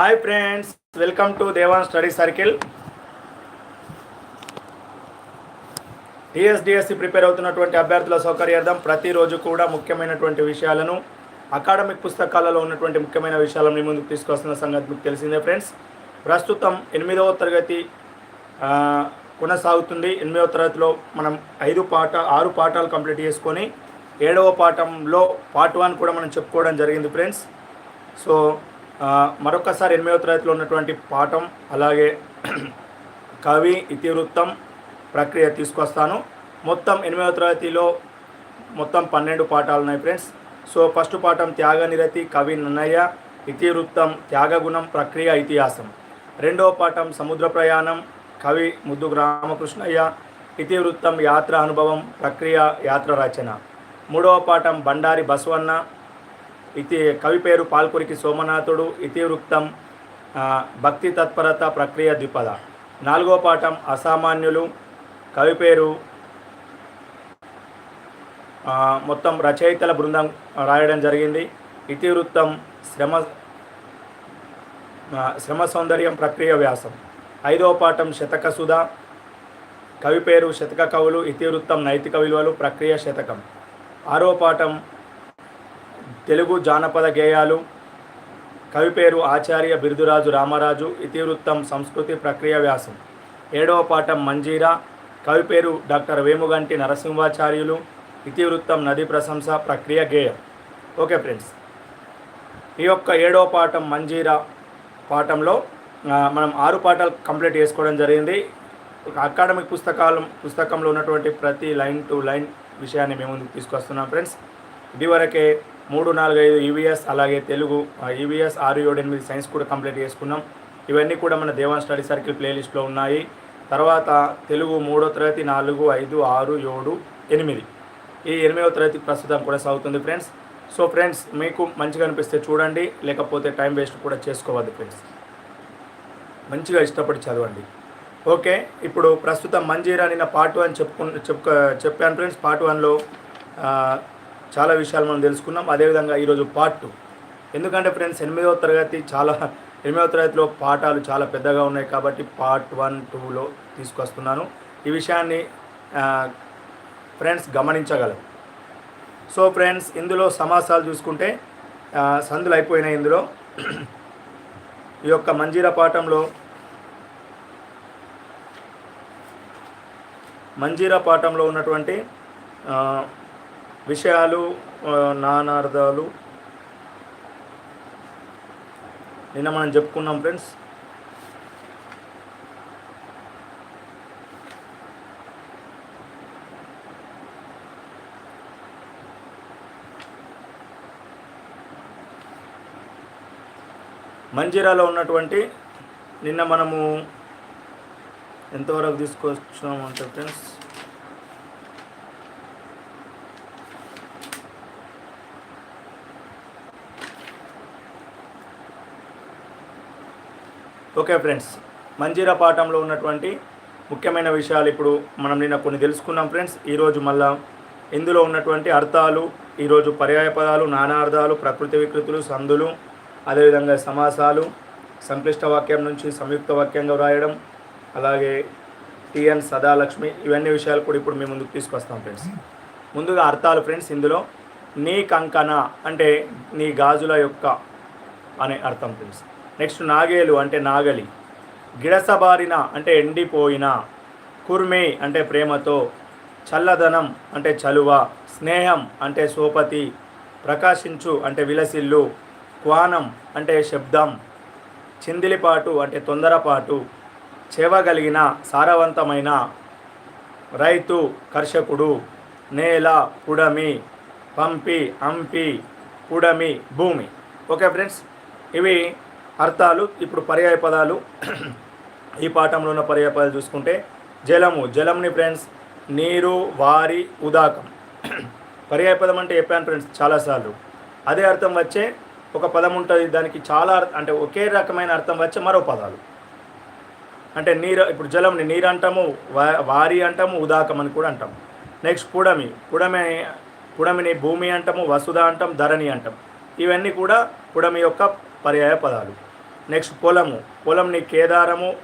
Hi friends welcome to Devan study circle. TSDSC prepare అవుతున్నటువంటి అభ్యర్థుల సౌకర్యార్థం ప్రతిరోజు కూడా ముఖ్యమైనటువంటి విషయాలను అకాడమిక్ పుస్తకాలలో ఉన్నటువంటి ముఖ్యమైన విషయాలను మీ ముందుకు తీసుకొస్తున్న సంగతి మీకు తెలిసిందే ఫ్రెండ్స్. ప్రస్తుతం ఎనిమిదవ తరగతి కొనసాగుతుంది. ఎనిమిదవ తరగతిలో మనం ఐదు పాట ఆరు పాఠాలు కంప్లీట్ చేసుకొని ఏడవ పాఠంలో పార్ట్ వన్ కూడా మనం చెప్పుకోవడం జరిగింది ఫ్రెండ్స్. సో మరొకసారి ఎనిమిదవ తరగతిలో ఉన్నటువంటి పాఠం అలాగే కవి ఇతివృత్తం ప్రక్రియ తీసుకొస్తాను. మొత్తం ఎనిమిదవ తరగతిలో మొత్తం పన్నెండు పాఠాలు ఉన్నాయి ఫ్రెండ్స్. సో ఫస్ట్ పాఠం త్యాగ నిరతి కవి నన్నయ్య ఇతివృత్తం త్యాగగుణం ప్రక్రియ ఇతిహాసం. రెండవ పాఠం సముద్ర ప్రయాణం కవి ముద్దు రామకృష్ణయ్య ఇతివృత్తం యాత్ర అనుభవం ప్రక్రియ యాత్ర రచన. మూడవ పాఠం బండారి బసవన్న ఇతి కవి పేరు పాల్కురికి సోమనాథుడు ఇతివృత్తం భక్తి తత్పరత ప్రక్రియ ద్విపద. నాలుగో పాఠం అసామాన్యులు కవి పేరు మొత్తం రచయితల బృందం రాయడం జరిగింది. ఇతివృత్తం శ్రమ శ్రమ సౌందర్యం ప్రక్రియ వ్యాసం. ఐదవ పాఠం శతక సుధ. కవి పేరు శతక కవులు ఇతివృత్తం నైతిక విలువలు ప్రక్రియ శతకం. ఆరో పాఠం తెలుగు జానపద గేయాలు కవి పేరు ఆచార్య బిరుదురాజు రామరాజు ఇతివృత్తం సంస్కృతి ప్రక్రియ వ్యాసం. ఏడవ పాఠం మంజీరా కవి పేరు డాక్టర్ వేముగంటి నరసింహాచార్యులు ఇతివృత్తం నది ప్రశంస ప్రక్రియ గేయం. ఓకే ఫ్రెండ్స్ ఈ యొక్క ఏడవ పాఠం మంజీరా పాఠంలో మనం ఆరు పాఠాలు కంప్లీట్ చేసుకోవడం జరిగింది. అకాడమిక్ పుస్తకాలు పుస్తకంలో ఉన్నటువంటి ప్రతి లైన్ టు లైన్ విషయాన్ని మేము ముందుకు తీసుకొస్తున్నాం ఫ్రెండ్స్. ఇదివరకే మూడు నాలుగు ఐదు ఈవీఎస్ అలాగే తెలుగు ఈవీఎస్ ఆరు ఏడు ఎనిమిది సైన్స్ కూడా కంప్లీట్ చేసుకున్నాం. ఇవన్నీ కూడా మన దేవాన్ స్టడీ సర్కిల్ ప్లేలిస్ట్లో ఉన్నాయి. తర్వాత తెలుగు మూడో తరగతి నాలుగు ఐదు ఆరు ఏడు ఎనిమిది. ఈ ఎనిమిదవ తరగతి ప్రస్తుతం కూడా సాగుతుంది ఫ్రెండ్స్. సో ఫ్రెండ్స్ మీకు మంచిగా అనిపిస్తే చూడండి లేకపోతే టైం వేస్ట్ కూడా చేసుకోవద్దు ఫ్రెండ్స్. మంచిగా ఇష్టపడి చదవండి. ఓకే ఇప్పుడు ప్రస్తుతం మంజీరా నిన్న పార్ట్ వన్ చెప్పుకు చెప్పాను ఫ్రెండ్స్ పార్ట్ వన్లో చాలా విషయాలు మనం తెలుసుకున్నాం. అదేవిధంగా ఈరోజు పార్ట్ టూ ఎందుకంటే ఫ్రెండ్స్ ఎనిమిదవ తరగతి చాలా ఎనిమిదవ తరగతిలో పాఠాలు చాలా పెద్దగా ఉన్నాయి కాబట్టి పార్ట్ వన్ టూలో తీసుకొస్తున్నాను. ఈ విషయాన్ని ఫ్రెండ్స్ గమనించగలరు. సో ఫ్రెండ్స్ ఇందులో సమాసాలు చూసుకుంటే సందులు అయిపోయినాయి ఇందులో. ఈ యొక్క మంజీరా పాఠంలో మంజీరా పాఠంలో ఉన్నటువంటి విషయాలు నానార్థాలు నిన్న మనం చెప్పుకున్నాం ఫ్రెండ్స్ మంజీరాలో ఉన్నటువంటి నిన్న మనము ఎంతవరకు తీసుకొచ్చినాము అంటే ఫ్రెండ్స్ ఓకే ఫ్రెండ్స్ మంజీరా పాఠంలో ఉన్నటువంటి ముఖ్యమైన విషయాలు ఇప్పుడు మనం నిన్న కొన్ని తెలుసుకున్నాం ఫ్రెండ్స్. ఈరోజు మళ్ళా ఇందులో ఉన్నటువంటి అర్థాలు ఈరోజు పర్యాయ పదాలు నానార్థాలు ప్రకృతి వికృతులు సందులు అదేవిధంగా సమాసాలు సంక్లిష్ట వాక్యం నుంచి సంయుక్త వాక్యంగా వ్రాయడం అలాగే టిఎన్ సదాలక్ష్మి ఇవన్నీ విషయాలు కూడా ఇప్పుడు మేము ముందుకు తీసుకొస్తాం ఫ్రెండ్స్. ముందుగా అర్థాలు ఫ్రెండ్స్ ఇందులో. నీ కంకణ అంటే నీ గాజుల యొక్క అనే అర్థం ఫ్రెండ్స్. నెక్స్ట్ నాగేలు అంటే నాగలి. గిడసబారిన అంటే ఎండిపోయిన కుర్మే అంటే ప్రేమతో చల్లదనం అంటే చలువ స్నేహం అంటే సోపతి ప్రకాశించు అంటే విలసిల్లు క్వానం అంటే శబ్దం చిందిలిపాటు అంటే తొందరపాటు చేవగలిగిన సారవంతమైన రైతు కర్షకుడు నేల పుడమి పంపి అంపి పుడమి భూమి. ఓకే ఫ్రెండ్స్ ఇవి అర్థాలు ఇప్పుడు పర్యాయ పదాలు ఈ పాఠంలో ఉన్న పర్యాయ పదాలు చూసుకుంటే జలము జలంని ఫ్రెండ్స్ నీరు వారి ఉదాకం. పర్యాయ పదం అంటే చెప్పాను ఫ్రెండ్స్ చాలాసార్లు. అదే అర్థం వచ్చే ఒక పదం ఉంటుంది దానికి చాలా అంటే ఒకే రకమైన అర్థం వచ్చే మరో పదాలు. అంటే నీరు ఇప్పుడు జలంని నీరు అంటాము వారి అంటాము ఉదాకం అని కూడా అంటాం నెక్స్ట్ పుడమి పుడమి పుడమిని భూమి అంటాము వసుధ అంటాం ధరణి అంటాం. ఇవన్నీ కూడా పుడమి యొక్క పర్యాయ పదాలు. నెక్స్ట్ పొలము. పొలంని కేదారము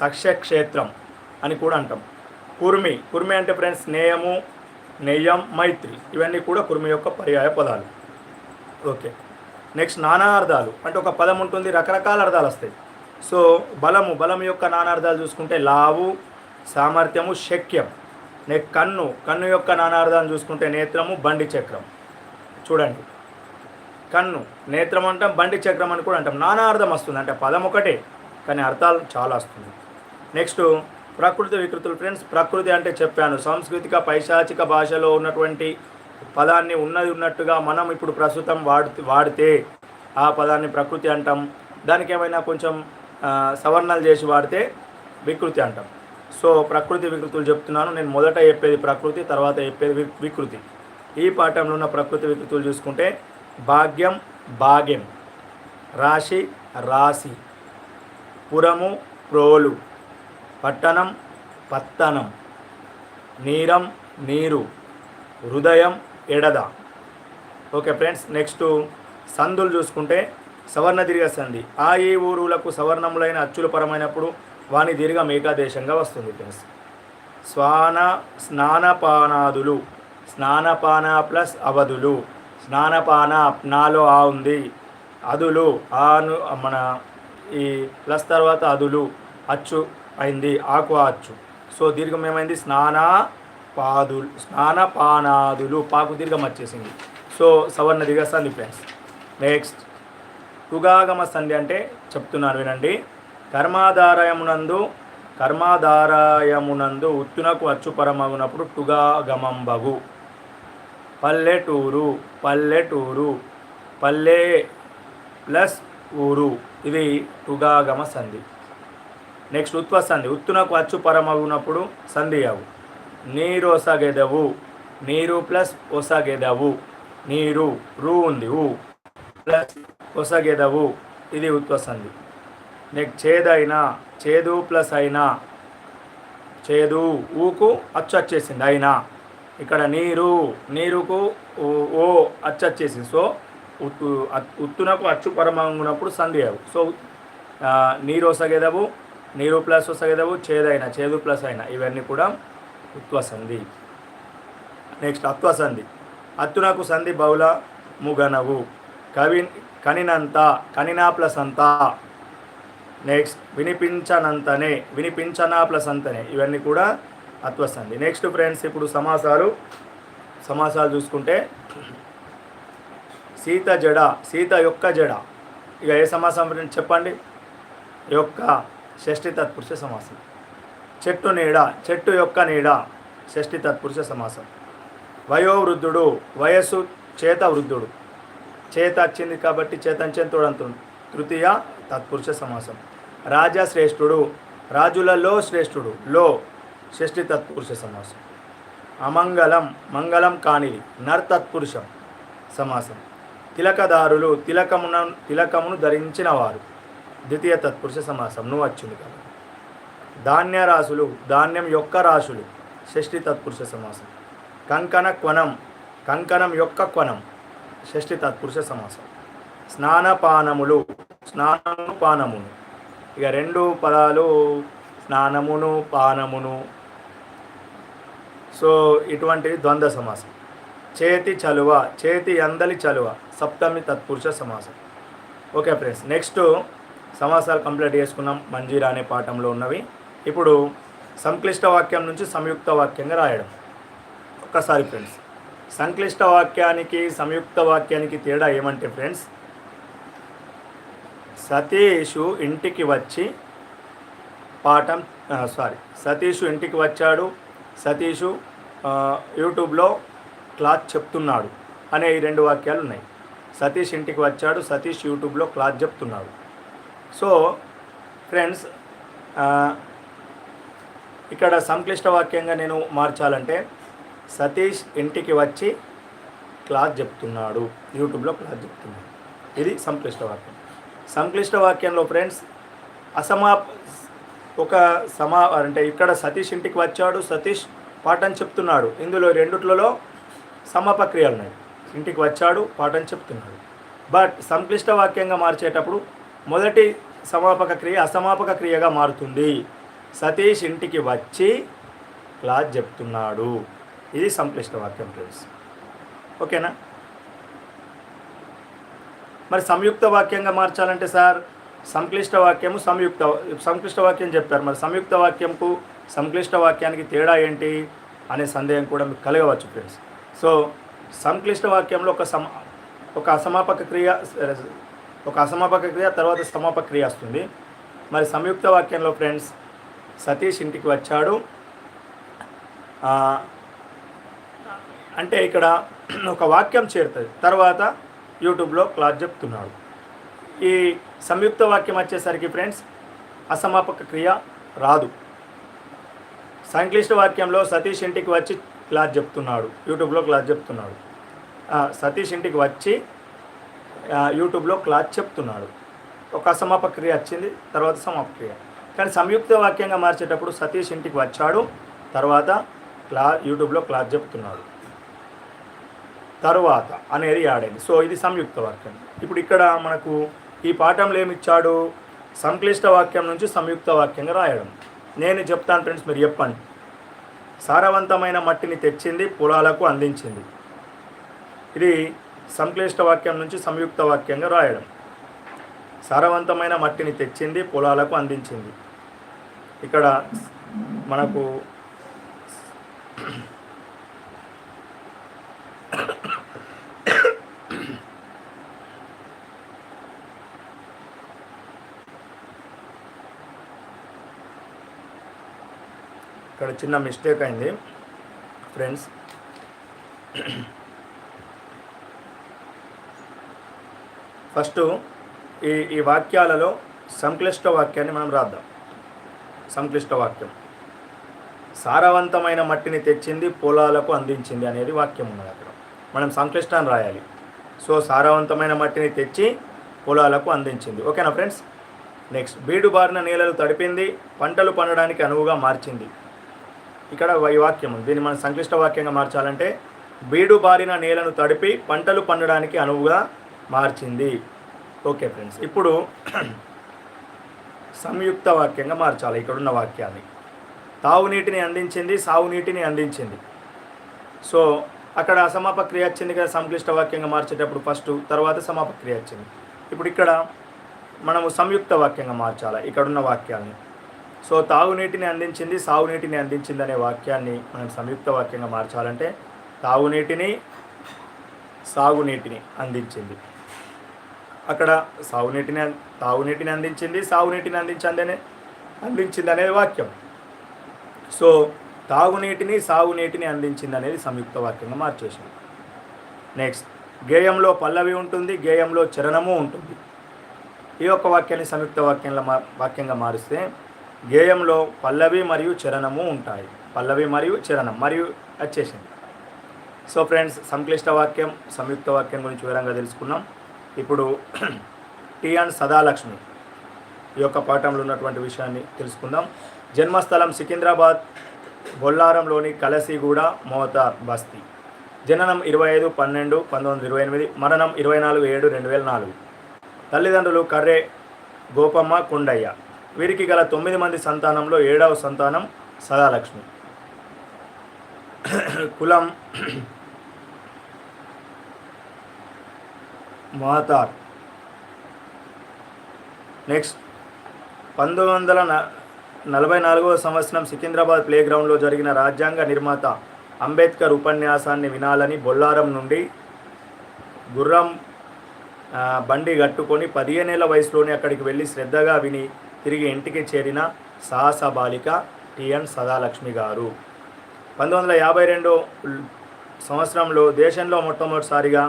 సఖ్యక్షేత్రం అని కూడా అంటాం. కుర్మి. కుర్మి అంటే ఫ్రెండ్స్ నేయము నెయ్యం మైత్రి. ఇవన్నీ కూడా కుర్మి యొక్క పర్యాయ పదాలు. ఓకే. నెక్స్ట్ నానా అర్థాలు. అంటే ఒక పదం ఉంటుంది రకరకాల అర్థాలు వస్తాయి. సో బలము. బలం యొక్క నానార్థాలు చూసుకుంటే లావు సామర్థ్యము శక్యం. నెక్స్ట్ కన్ను. కన్ను యొక్క నానార్థాలు చూసుకుంటే నేత్రము బండి చక్రం. చూడండి. కన్ను నేత్రం అంటాం బండి చక్రం అని కూడా అంటాం. నానా అర్థం వస్తుంది అంటే పదం ఒకటే కానీ అర్థాలు చాలా వస్తుంది. నెక్స్ట్ ప్రకృతి వికృతులు ఫ్రెండ్స్ ప్రకృతి అంటే చెప్పాను. సాంస్కృతిక పైశాచిక భాషలో ఉన్నటువంటి పదాన్ని ఉన్నది ఉన్నట్టుగా మనం ఇప్పుడు ప్రస్తుతం వాడి వాడితే ఆ పదాన్ని ప్రకృతి అంటాం. దానికి ఏమైనా కొంచెం సవర్ణాలు చేసి వాడితే వికృతి అంటాం. సో ప్రకృతి వికృతులు చెప్తున్నాను. నేను మొదట చెప్పేది ప్రకృతి తర్వాత చెప్పేది వి- వికృతి. ఈ పాఠంలో ఉన్న ప్రకృతి వికృతులు చూసుకుంటే భాగ్యం భాగ్యం. రాశి రాశి. పురము ప్రోలు. పట్టణం పత్తనం నీరం నీరు. హృదయం ఎడద. ఓకే ఫ్రెండ్స్ నెక్స్ట్ సందులు చూసుకుంటే సవర్ణ దీర్ఘ సంధి ఆ ఈ ఊరులకు సవర్ణములైన అచ్చులు పరమైనప్పుడు వాని దీర్ఘం ఏకాదేశంగా వస్తుంది ఫ్రెండ్స్. స్వాన స్నానపానాదులు. స్నానపాన ప్లస్ అవధులు. స్నానపాన నాలో ఆ ఉంది. అదులు ఆను మన ఈ ప్లస్ తర్వాత అదులు అచ్చు అయింది ఆకు అచ్చు. సో దీర్ఘం ఏమైంది? స్నాన పాదులు స్నానపానాదులు పాకు దీర్ఘం వచ్చేసింది. సో సవర్ణ దీర్ఘ సంధి ఫ్రెండ్స్ నెక్స్ట్ టుగాగమ సంధి అంటే చెప్తున్నాను వినండి. కర్మాధారయమునందు కర్మాధారయమునందు ఉత్తునకు అచ్చుపరమగునప్పుడు టుగాగమంబగు. పల్లెటూరు పల్లెటూరు పల్లె ప్లస్ ఊరు. ఇది టుగాగమ సంధి. నెక్స్ట్ ఉత్వ సంధి. ఉత్తునకు అచ్చు పరమగునప్పుడు సంధి అవు. నీరోసగెదవు నీరు ప్లస్ ఒసగెదవు. నీరు రూ ఉంది. ఊ ప్లస్ ఒసగెదవు. ఇది ఉత్వ సంధి. నెక్స్ట్ చేదైనా చేదు ప్లస్ అయినా చేదు ఊకు అచ్చు వచ్చేసింది అయినా. ఇక్కడ నీరు నీరుకు ఓ- ఓ అచ్చు వచ్చేసింది సో ఉత్తు అత్- ఉత్తునకు అచ్చు పరమంగునప్పుడు సంధి అవు. సో నీరు వసగెదవు నీరు ప్లస్ ఒసగెదవు చేదైన చేదు ప్లస్ అయినా ఇవన్నీ కూడా ఉత్వ సంధి నెక్స్ట్ అత్వ సంధి అత్తునకు సంధి బహుళ ముగనవు. కవి కనినంత కనినా ప్లస్ అంతా నెక్స్ట్ వినిపించనంతనే వినిపించనా ప్లస్ అంతనే ఇవన్నీ కూడా అత్వసంధి. నెక్స్ట్ ఫ్రెండ్స్ ఇప్పుడు సమాసాలు. సమాసాలు చూసుకుంటే సీత జడ సీత యొక్క జడ. ఇక ఏ సమాసం ఫ్రెండ్స్ చెప్పండి? యొక్క షష్ఠి తత్పురుష సమాసం. చెట్టు నీడ చెట్టు యొక్క నీడ షష్ఠి తత్పురుష సమాసం. వయోవృద్ధుడు వయస్సు చేత వృద్ధుడు. చేత వచ్చింది కాబట్టి చేతంచెంతుడు అంటుంది తృతీయ తత్పురుష సమాసం. రాజా శ్రేష్ఠుడు రాజులలో శ్రేష్ఠుడు. లో షష్ఠి తత్పురుష సమాసం. అమంగళం మంగళం కానిది నర్ తత్పురుషం సమాసం. తిలకదారులు తిలకమున తిలకమును ధరించిన వారు ద్వితీయ తత్పురుష సమాసం. నువ్వు వచ్చింది కదా. ధాన్య రాశులు ధాన్యం యొక్క రాశులు షష్ఠి తత్పురుష సమాసం. కంకణ క్వనం కంకణం యొక్క క్వనం షష్ఠి తత్పురుష సమాసం. స్నానపానములు స్నానము పానమును ఇక రెండు పదాలు స్నానమును పానమును సో ఇటువంటి ద్వంద్వ సమాసం. చేతి చలువ చేతి అందలి చలువ సప్తమి తత్పురుష సమాసం. ఓకే ఫ్రెండ్స్ నెక్స్ట్ సమాసాలు కంప్లీట్ చేసుకున్నాం. మంజీరా అనే పాఠంలో ఉన్నవి. ఇప్పుడు సంక్లిష్ట వాక్యం నుంచి సంయుక్త వాక్యంగా రాయడం. ఒక్కసారి ఫ్రెండ్స్ సంక్లిష్ట వాక్యానికి సంయుక్త వాక్యానికి తేడా ఏమంటే ఫ్రెండ్స్ సతీషు ఇంటికి వచ్చి పాఠం సారీ సతీషు ఇంటికి వచ్చాడు. సతీషు యూట్యూబ్లో క్లాత్ చెప్తున్నాడు అనే ఈ రెండు వాక్యాలు ఉన్నాయి. సతీష్ ఇంటికి వచ్చాడు సతీష్ యూట్యూబ్లో క్లాత్ చెప్తున్నాడు. సో ఫ్రెండ్స్ ఇక్కడ సంక్లిష్ట వాక్యంగా నేను మార్చాలంటే సతీష్ ఇంటికి వచ్చి క్లాస్ చెప్తున్నాడు యూట్యూబ్లో క్లాస్ చెప్తున్నాడు. ఇది సంక్లిష్ట వాక్యం. సంక్లిష్ట వాక్యంలో ఫ్రెండ్స్ అసమా ఒక సమా అంటే ఇక్కడ సతీష్ ఇంటికి వచ్చాడు సతీష్ పాఠం చెప్తున్నాడు. ఇందులో రెండిట్లలో సమపక్రియలు ఉన్నాయి ఇంటికి వచ్చాడు పాఠం చెప్తున్నాడు. బట్ సంక్లిష్ట వాక్యంగా మార్చేటప్పుడు మొదటి సమాపక క్రియ అసమాపక క్రియగా మారుతుంది. సతీష్ ఇంటికి వచ్చి క్లాస్ చెప్తున్నాడు. ఇది సంక్లిష్ట వాక్యం ఫ్రెండ్స్. ఓకేనా? మరి సంయుక్త వాక్యంగా మార్చాలంటే సార్ సంక్లిష్ట వాక్యము సంయుక్త సంక్లిష్ట వాక్యం చెప్పారు మరి సంయుక్త వాక్యంకు సంక్లిష్ట వాక్యానికి తేడా ఏంటి అనే సందేహం కూడా మీకు కలగవచ్చు ఫ్రెండ్స్ సో సంక్లిష్ట వాక్యంలో ఒక సమ ఒక అసమాపక క్రియ ఒక అసమాపక క్రియ తర్వాత సమాపక క్రియ వస్తుంది. మరి సంయుక్త వాక్యంలో ఫ్రెండ్స్ సతీష్ ఇంటికి వచ్చాడు. అంటే ఇక్కడ ఒక వాక్యం చేరుతుంది. తర్వాత యూట్యూబ్లో క్లాస్ చెప్తున్నాడు. ఈ సంయుక్త వాక్యం వచ్చేసరికి ఫ్రెండ్స్ అసమాపక క్రియ రాదు. సంక్లిష్ట వాక్యంలో సతీష్ ఇంటికి వచ్చి క్లాస్ చెప్తున్నాడు. యూట్యూబ్లో క్లాస్ చెప్తున్నాడు. సతీష్ ఇంటికి వచ్చి యూట్యూబ్లో క్లాస్ చెప్తున్నాడు. ఒక అసమాపక్రియ వచ్చింది తర్వాత సమాపక్రియ. కానీ సంయుక్త వాక్యంగా మార్చేటప్పుడు సతీష్ ఇంటికి వచ్చాడు తర్వాత క్లా యూట్యూబ్లో క్లాస్ చెప్తున్నాడు. తరువాత అనేది ఆడైంది సో ఇది సంయుక్త వాక్యం. ఇప్పుడు ఇక్కడ మనకు ఈ పాఠంలో ఏమిచ్చాడు సంక్లిష్ట వాక్యం నుంచి సంయుక్త వాక్యంగా రాయడం. నేను చెప్తాను ఫ్రెండ్స్ మీరు చెప్పండి. సారవంతమైన మట్టిని తెచ్చింది పొలాలకు అందించింది. ఇది సంక్లిష్ట వాక్యం నుంచి సంయుక్త వాక్యంగా రాయడం. సారవంతమైన మట్టిని తెచ్చింది పొలాలకు అందించింది. ఇక్కడ మనకు ఇక్కడ చిన్న మిస్టేక్ అయింది. ఫ్రెండ్స్ ఫస్ట్ ఈ ఈ వాక్యాలలో సంక్లిష్ట వాక్యాన్ని మనం రాద్దాం. సంక్లిష్ట వాక్యం. సారవంతమైన మట్టిని తెచ్చింది పొలాలకు అందించింది అనేది వాక్యం ఉన్నది అక్కడ. మనం సంక్లిష్టాన్ని రాయాలి. సో సారవంతమైన మట్టిని తెచ్చి పొలాలకు అందించింది. ఓకేనా ఫ్రెండ్స్ నెక్స్ట్ బీడు బారిన నేలలు తడిపింది పంటలు పండడానికి అనువుగా మార్చింది. ఇక్కడ వైవాక్యం ఉంది దీన్ని మనం సంక్లిష్ట వాక్యంగా మార్చాలంటే బీడు బారిన నేలను తడిపి పంటలు పండడానికి అనువుగా మార్చింది. ఓకే ఫ్రెండ్స్ ఇప్పుడు సంయుక్త వాక్యంగా మార్చాలి. ఇక్కడున్న వాక్యాన్ని. తాగునీటిని అందించింది సాగునీటిని అందించింది. సో అక్కడ అసమాపక్రియ వచ్చింది కదా సంక్లిష్ట వాక్యంగా మార్చేటప్పుడు ఫస్ట్ తర్వాత సమాపక్రియ వచ్చింది. ఇప్పుడు ఇక్కడ మనము సంయుక్త వాక్యంగా మార్చాలి? ఇక్కడున్న వాక్యాన్ని. సో తాగునీటిని అందించింది సాగునీటిని అందించింది అనే వాక్యాన్ని మనం సంయుక్త వాక్యంగా మార్చాలంటే తాగునీటిని సాగునీటిని అందించింది. అక్కడ సాగునీటిని తాగునీటిని అందించింది సాగునీటిని అందించింది అనే అందించింది అనేది వాక్యం. సో తాగునీటిని సాగునీటిని అందించింది అనేది సంయుక్త వాక్యంగా మార్చేసింది నెక్స్ట్ గేయంలో పల్లవి ఉంటుంది గేయంలో చరణము ఉంటుంది. ఈ యొక్క వాక్యాన్ని సంయుక్త వాక్యంలో మా వాక్యంగా మారిస్తే గేయంలో పల్లవి మరియు చరణము ఉంటాయి. పల్లవి మరియు చరణం మరియు వచ్చేసింది సో ఫ్రెండ్స్ సంక్లిష్ట వాక్యం సంయుక్త వాక్యం గురించి వివరంగా తెలుసుకున్నాం. ఇప్పుడు టీ అండ్ సదాలక్ష్మి ఈ యొక్క పాఠంలో ఉన్నటువంటి విషయాన్ని తెలుసుకుందాం. జన్మస్థలం సికింద్రాబాద్ బొల్లారంలోని కలసిగూడ మోతార్ బస్తీ. జననం ఇరవై ఐదు పన్నెండు పంతొమ్మిది వందల ఇరవై ఎనిమిది మరణం ఇరవై నాలుగు ఏడు రెండు వేల నాలుగు. తల్లిదండ్రులు కర్రే గోపమ్మ కొండయ్య. వీరికి గల తొమ్మిది మంది సంతానంలో ఏడవ సంతానం సదాలక్ష్మి. కులం మాతార్ నెక్స్ట్ పంతొమ్మిది వందల న- నలభై నాలుగవ సంవత్సరం సికింద్రాబాద్ ప్లే గ్రౌండ్లో జరిగిన రాజ్యాంగ నిర్మాత అంబేద్కర్ ఉపన్యాసాన్ని వినాలని బొల్లారం నుండి గుర్రం బండి కట్టుకొని పదిహేనేళ్ళ వయసులోనే అక్కడికి వెళ్ళి శ్రద్ధగా విని తిరిగి ఇంటికి చేరిన సాహస బాలిక టిఎన్ సదాలక్ష్మి గారు. పంతొమ్మిది వందల యాభై రెండు సంవత్సరంలో దేశంలో మొట్టమొదటిసారిగా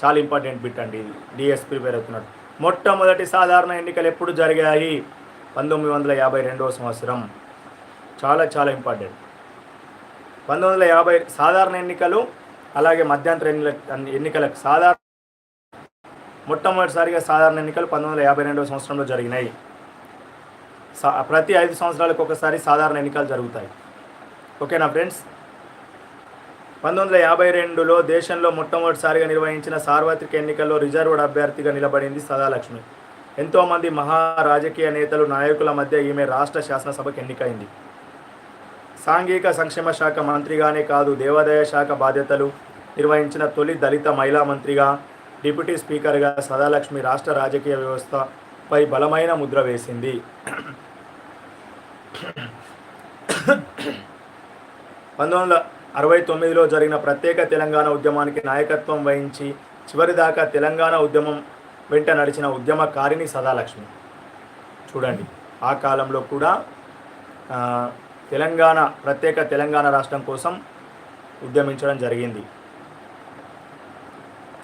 చాలా ఇంపార్టెంట్ బిట్ అండి ఇది డిఎస్ ప్రిపేర్ అవుతున్నాడు మొట్టమొదటి సాధారణ ఎన్నికలు ఎప్పుడు జరిగాయి? పంతొమ్మిది వందల యాభై రెండవ సంవత్సరం. చాలా చాలా ఇంపార్టెంట్. పంతొమ్మిది వందల యాభై సాధారణ ఎన్నికలు అలాగే మధ్యంతర ఎన్నికల ఎన్నికలకు సాధారణ మొట్టమొదటిసారిగా సాధారణ ఎన్నికలు పంతొమ్మిది వందల యాభై రెండవ సంవత్సరంలో జరిగినాయి. ప్రతి ఐదు సంవత్సరాలకు ఒకసారి సాధారణ ఎన్నికలు జరుగుతాయి. ఓకేనా ఫ్రెండ్స్? పంతొమ్మిది వందల యాభై రెండులో దేశంలో మొట్టమొదటిసారిగా నిర్వహించిన సార్వత్రిక ఎన్నికల్లో రిజర్వ్డ్ అభ్యర్థిగా నిలబడింది సదాలక్ష్మి. ఎంతోమంది మహా రాజకీయ నేతలు నాయకుల మధ్య ఈమె రాష్ట్ర శాసనసభకు ఎన్నికైంది. సాంఘిక సంక్షేమ శాఖ మంత్రిగానే కాదు దేవాదాయ శాఖ బాధ్యతలు నిర్వహించిన తొలి దళిత మహిళా మంత్రిగా డిప్యూటీ స్పీకర్గా సదాలక్ష్మి రాష్ట్ర రాజకీయ వ్యవస్థ పై బలమైన ముద్ర వేసింది. పంతొమ్మిది వందల అరవై తొమ్మిదిలో జరిగిన ప్రత్యేక తెలంగాణ ఉద్యమానికి నాయకత్వం వహించి చివరిదాకా తెలంగాణ ఉద్యమం వెంట నడిచిన ఉద్యమకారిణి సదాలక్ష్మి. చూడండి ఆ కాలంలో కూడా తెలంగాణ ప్రత్యేక తెలంగాణ రాష్ట్రం కోసం ఉద్యమించడం జరిగింది.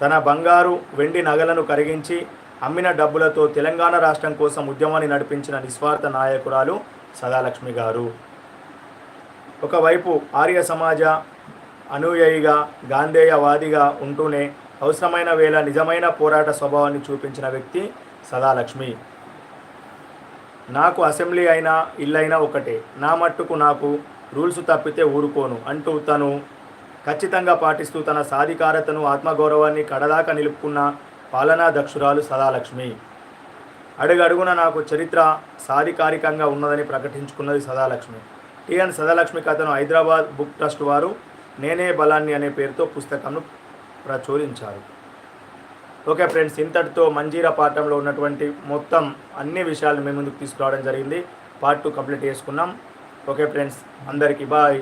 తన బంగారు వెండి నగలను కరిగించి అమ్మిన డబ్బులతో తెలంగాణ రాష్ట్రం కోసం ఉద్యమాన్ని నడిపించిన నిస్వార్థ నాయకురాలు సదాలక్ష్మి గారు. ఒకవైపు ఆర్య సమాజ అనుయాయిగా గాంధేయవాదిగా ఉంటూనే అవసరమైన వేళ నిజమైన పోరాట స్వభావాన్ని చూపించిన వ్యక్తి సదాలక్ష్మి. నాకు అసెంబ్లీ అయినా ఇల్లైనా ఒకటే. నా మట్టుకు నాకు రూల్స్ తప్పితే ఊరుకోను అంటూ తను ఖచ్చితంగా పాటిస్తూ తన సాధికారతను ఆత్మగౌరవాన్ని కడదాకా నిలుపుకున్న పాలనా దక్షురాలు సదాలక్ష్మి. అడుగడుగున నాకు చరిత్ర సాధికారికంగా ఉన్నదని ప్రకటించుకున్నది సదాలక్ష్మి. టిఎన్ సదాలక్ష్మి కథను హైదరాబాద్ బుక్ ట్రస్ట్ వారు నేనే బలాన్ని అనే పేరుతో పుస్తకంను ప్రచురించారు. ఓకే ఫ్రెండ్స్ ఇంతటితో మంజీరా పాఠంలో ఉన్నటువంటి మొత్తం అన్ని విషయాలు మేము ముందుకు తీసుకురావడం జరిగింది. పార్ట్ టూ కంప్లీట్ చేసుకున్నాం. ఓకే ఫ్రెండ్స్ అందరికీ బాయ్.